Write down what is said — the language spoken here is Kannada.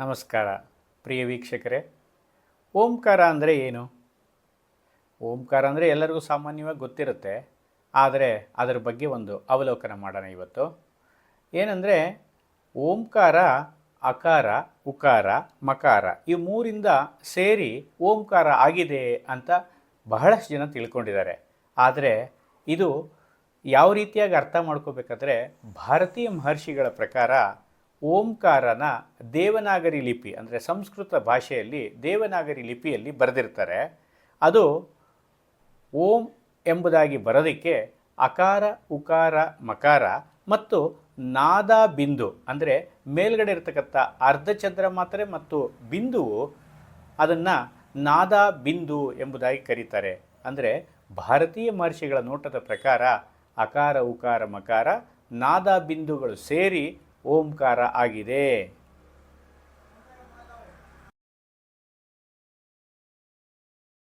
ನಮಸ್ಕಾರ. ಪ್ರಿಯ ವೀಕ್ಷಕರೇ, ಓಂಕಾರ ಅಂದರೆ ಏನು? ಓಂಕಾರ ಅಂದರೆ ಎಲ್ಲರಿಗೂ ಸಾಮಾನ್ಯವಾಗಿ ಗೊತ್ತಿರುತ್ತೆ, ಆದರೆ ಅದರ ಬಗ್ಗೆ ಒಂದು ಅವಲೋಕನ ಮಾಡೋಣ ಇವತ್ತು. ಏನಂದರೆ, ಓಂಕಾರ, ಅಕಾರ, ಉಕಾರ, ಮಕಾರ, ಈ ಮೂರಿಂದ ಸೇರಿ ಓಂಕಾರ ಆಗಿದೆ ಅಂತ ಬಹಳಷ್ಟು ಜನ ತಿಳ್ಕೊಂಡಿದ್ದಾರೆ. ಆದರೆ ಇದು ಯಾವ ರೀತಿಯಾಗಿ ಅರ್ಥ ಮಾಡ್ಕೋಬೇಕಾದ್ರೆ ಭಾರತೀಯ ಮಹರ್ಷಿಗಳ ಪ್ರಕಾರ ಓಂಕಾರನ ದೇವನಾಗರಿ ಲಿಪಿ, ಅಂದರೆ ಸಂಸ್ಕೃತ ಭಾಷೆಯಲ್ಲಿ ದೇವನಾಗರಿ ಲಿಪಿಯಲ್ಲಿ ಬರೆದಿರ್ತಾರೆ. ಅದು ಓಂ ಎಂಬುದಾಗಿ ಬರೋದಕ್ಕೆ ಅಕಾರ, ಉಕಾರ, ಮಕಾರ ಮತ್ತು ನಾದ ಬಿಂದು, ಅಂದರೆ ಮೇಲ್ಗಡೆ ಇರತಕ್ಕಂಥ ಅರ್ಧಚಂದ್ರ ಮಾತ್ರೆ ಮತ್ತು ಬಿಂದುವು ಅದನ್ನು ನಾದ ಬಿಂದು ಎಂಬುದಾಗಿ ಕರೀತಾರೆ. ಅಂದರೆ ಭಾರತೀಯ ಮಹರ್ಷಿಗಳ ನೋಟದ ಪ್ರಕಾರ ಅಕಾರ, ಉಕಾರ, ಮಕಾರ, ನಾದ ಬಿಂದುಗಳು ಸೇರಿ ಓಂಕಾರ ಆಗಿದೆ.